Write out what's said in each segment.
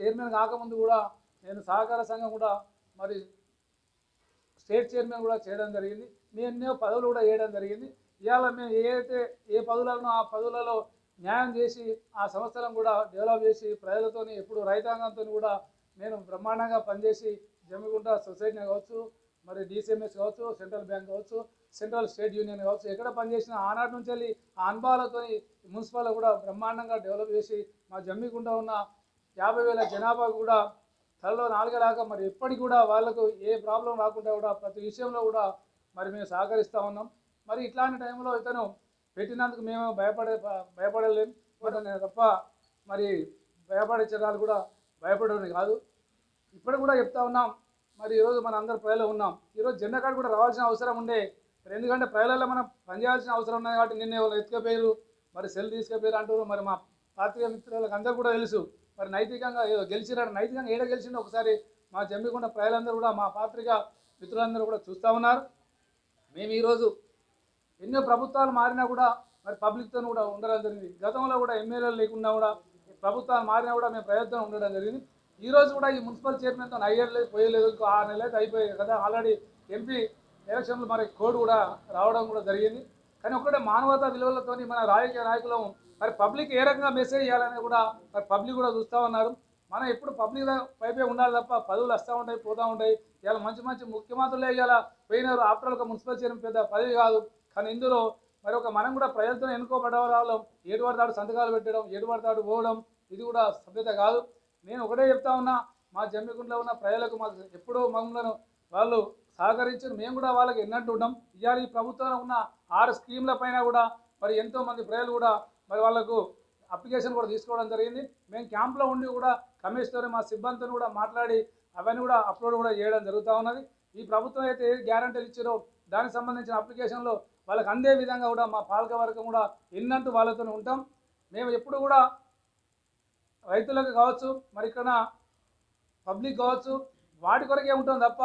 Chairman కాకముందు కూడా నేను సహకార సంఘం కూడా మరి స్టేట్ చైర్మన్ కూడా చేయడం జరిగింది. మేము ఎన్నో పదవులు కూడా వేయడం జరిగింది. ఇవాళ మేము ఏదైతే ఏ పదవులను ఆ పదవులలో న్యాయం చేసి ఆ సంస్థలను కూడా డెవలప్ చేసి ప్రజలతోని ఎప్పుడు రైతాంగంతో కూడా నేను బ్రహ్మాండంగా పనిచేసి జమ్మిగుంట సొసైటీ కావచ్చు మరి డిసిఎంఎస్ కావచ్చు సెంట్రల్ బ్యాంక్ కావచ్చు సెంట్రల్ స్టేట్ యూనియన్ కావచ్చు ఎక్కడ పనిచేసిన ఆనాటి నుంచి వెళ్ళి ఆ అనుభవాలతో మున్సిపల్ కూడా బ్రహ్మాండంగా డెవలప్ చేసి మా జమ్మిగుంట ఉన్న యాభై వేల జనాభా కూడా తలలో నాలుగలాగా మరి ఎప్పటికి కూడా వాళ్ళకు ఏ ప్రాబ్లం రాకుండా కూడా ప్రతి విషయంలో కూడా మరి మేము సహకరిస్తూ ఉన్నాం. మరి ఇట్లాంటి టైంలో ఇతను పెట్టినందుకు మేము భయపడే భయపడలేం. నేను తప్ప మరి భయపడే చర్యలు కూడా భయపడని కాదు. ఇప్పుడు కూడా చెప్తా ఉన్నాం మరి ఈరోజు మన అందరు ప్రజలు ఉన్నాం. ఈరోజు జెండా కార్డు కూడా రావాల్సిన అవసరం ఉండే. మరి ఎందుకంటే ప్రజలలో మనం పనిచేయాల్సిన అవసరం ఉన్నది కాబట్టి నిన్న ఎవరు ఎత్తుకపోయారు మరి సెల్ తీసుకుపోయారు అంటారు మరి మా పాత్రిక మిత్రులకు అందరూ కూడా తెలుసు. మరి నైతికంగా ఏదో గెలిచినాడు నైతికంగా ఏడ గెలిచిండో ఒకసారి మా జమ్మికొండ ప్రజలందరూ కూడా మా పాత్రిక మిత్రులందరూ కూడా చూస్తూ ఉన్నారు. మేము ఈరోజు ఎన్నో ప్రభుత్వాలు మారినా కూడా మరి పబ్లిక్తో కూడా ఉండడం జరిగింది. గతంలో కూడా ఎమ్మెల్యేలు లేకుండా కూడా ప్రభుత్వాలు మారినా కూడా మేము ప్రయత్నం ఉండడం జరిగింది. ఈ రోజు కూడా ఈ మున్సిపల్ చైర్మన్తో అయ్యలేదు పోయలేదు ఇంకో ఆరు నెలలు అయితే అయిపోయాయి కదా. ఆల్రెడీ ఎంపీ ఎలక్షన్లు మరి కోడ్ కూడా రావడం కూడా జరిగింది. కానీ ఒకటే మానవతా విలువలతోని మన రాజకీయ నాయకులం మరి పబ్లిక్ ఏ రకంగా మెసేజ్ చేయాలని కూడా మరి పబ్లిక్ కూడా చూస్తూ ఉన్నారు. మనం ఎప్పుడు పబ్లిక్ పైపే ఉండాలి తప్ప పదవులు వస్తూ ఉంటాయి పోతూ ఉంటాయి. ఇవాళ మంచి మంచి ముఖ్యమంత్రులే ఇవాళ పోయినారు. ఆఫ్టర్ ఒక మున్సిపల్ చైర్మన్ పెద్ద పదవి కాదు. కానీ ఇందులో మరి ఒక మనం కూడా ప్రజలతో ఎన్నుకోబడ్డ వాళ్ళం ఏడు పడతాడు సంతకాలు పెట్టడం ఏడు పడతాడు పోవడం ఇది కూడా సభ్యత కాదు. నేను ఒకటే చెప్తా ఉన్నా మా జమ్మికుంట్లో ఉన్న ప్రజలకు మా ఎప్పుడో మమ్మలను వాళ్ళు సహకరించారు. మేము కూడా వాళ్ళకి ఎన్నట్టు ఉన్నాం ఇవాళ ఈ ప్రభుత్వంలో ఉన్న ఆరు స్కీమ్ల పైన కూడా మరి ఎంతో మంది ప్రజలు కూడా మరి వాళ్ళకు అప్లికేషన్ కూడా తీసుకోవడం జరిగింది. మేము క్యాంప్లో ఉండి కూడా కమిషనర్ మా సిబ్బందితో కూడా మాట్లాడి అవన్నీ కూడా అప్లోడ్ కూడా చేయడం జరుగుతూ ఉన్నది. ఈ ప్రభుత్వం అయితే ఏ గ్యారంటీలు ఇచ్చారో దానికి సంబంధించిన అప్లికేషన్లో వాళ్ళకి అందే విధంగా కూడా మా పాలక వర్గం కూడా ఎన్నంటూ వాళ్ళతో ఉంటాం. మేము ఎప్పుడు కూడా రైతులకు కావచ్చు మరి ఇక్కడ పబ్లిక్ కావచ్చు వాటి కొరకే ఉంటాం తప్ప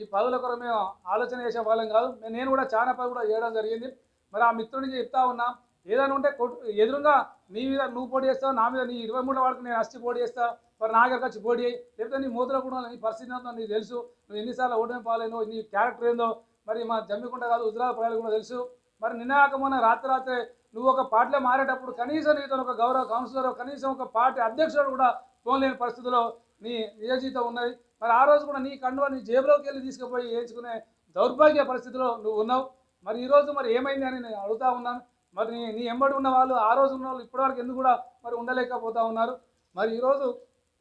ఈ పదవుల కొరకు మేము ఆలోచన చేసే వాళ్ళం కాదు. నేను కూడా చాలా పదవి కూడా చేయడం జరిగింది. మరి ఆ మిత్రుడికి చెప్తా ఉన్నా ఏదైనా ఉంటే కొట్టు ఎదురుగా నీ మీద నువ్వు పోటీ చేస్తావు నా మీద నీ ఇరవై మూడు వాడికి నేను అచ్చి పోటీ చేస్తా మరి నా దగ్గరకు వచ్చి పోటీ లేకపోతే నీ మూతలో కూడా నీ పరిస్థితి ఉందో నీకు తెలుసు. నువ్వు ఎన్నిసార్లు ఓటమి పాలేనో నీ క్యారెక్టర్ ఏందో మరి మా జమ్మికుంట కాదు హుజరాల పడాలి కూడా తెలుసు. మరి నిన్నాకమన్న రాత్రి రాత్రి నువ్వు ఒక పార్టీలో మారేటప్పుడు కనీసం నీతో ఒక గౌరవ కౌన్సిలర్ కనీసం ఒక పార్టీ అధ్యక్షుడు కూడా ఫోన్ లేని పరిస్థితిలో నీ నియోజితం ఉన్నది. మరి ఆ రోజు కూడా నీ కండువ నీ జేబులోకి వెళ్ళి తీసుకుపోయి వేయించుకునే దౌర్భాగ్య పరిస్థితిలో నువ్వు ఉన్నావు. మరి ఈరోజు మరి ఏమైంది అని నేను అడుగుతా ఉన్నాను. మరి నీ నీ ఎంబడి ఉన్న వాళ్ళు ఆ రోజు ఉన్న వాళ్ళు ఇప్పటివరకు ఎందుకు కూడా మరి ఉండలేకపోతా ఉన్నారు? మరి ఈరోజు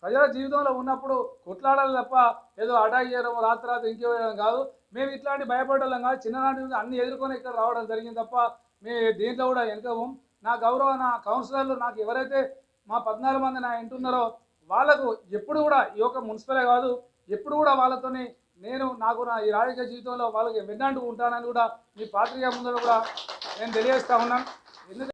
ప్రజల జీవితంలో ఉన్నప్పుడు కొట్లాడాలి తప్ప ఏదో అటాక్ చేయడం రాత్రి రాత్రి ఇంకేయడం కాదు. మేము ఇట్లాంటి భయపడడం కాదు. చిన్ననాటి అన్ని ఎదుర్కొని ఇక్కడ రావడం జరిగింది తప్ప మీ దీంట్లో కూడా వెనుకపోం నా గౌరవ నా కౌన్సిలర్లు నాకు ఎవరైతే మా పద్నాలుగు మంది నా ఇంటున్నారో వాళ్ళకు ఎప్పుడు కూడా ఈ యొక్క మున్సిపలే కాదు ఎప్పుడు కూడా వాళ్ళతోని నేను నాకు నా ఈ రాజకీయ జీవితంలో వాళ్ళకి వెన్నంటూ ఉంటానని కూడా మీ పాత్రిక ముందు కూడా నేను తెలియజేస్తా ఉన్నాను. ఎందుకంటే